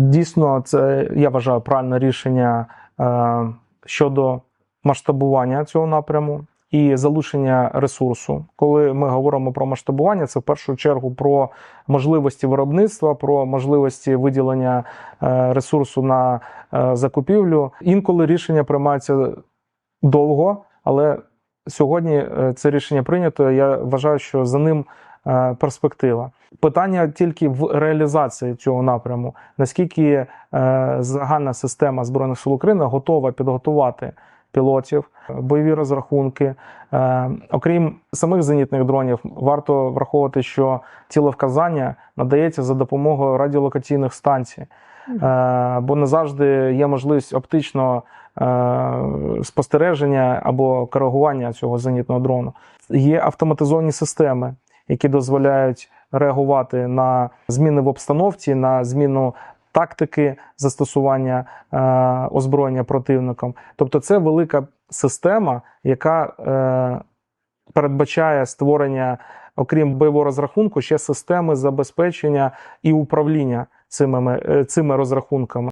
Дійсно, це я вважаю правильне рішення е, щодо масштабування цього напряму і залучення ресурсу. Коли ми говоримо про масштабування, це в першу чергу про можливості виробництва, про можливості виділення е, ресурсу на е, закупівлю. Інколи рішення приймаються довго, але сьогодні це рішення прийнято. Я вважаю, що за ним перспектива. Питання тільки в реалізації цього напряму. Наскільки е, загальна система збройних сил України готова підготувати пілотів, бойові розрахунки. Е, окрім самих зенітних дронів, варто враховувати, що цілевказання надається за допомогою радіолокаційних станцій. Е, бо не завжди є можливість оптичного е, спостереження або коригування цього зенітного дрону. Є автоматизовані системи, які дозволяють реагувати на зміни в обстановці, на зміну тактики застосування е, озброєння противником. Тобто, це велика система, яка е, передбачає створення, окрім бойового розрахунку, ще системи забезпечення і управління цими, е, цими розрахунками.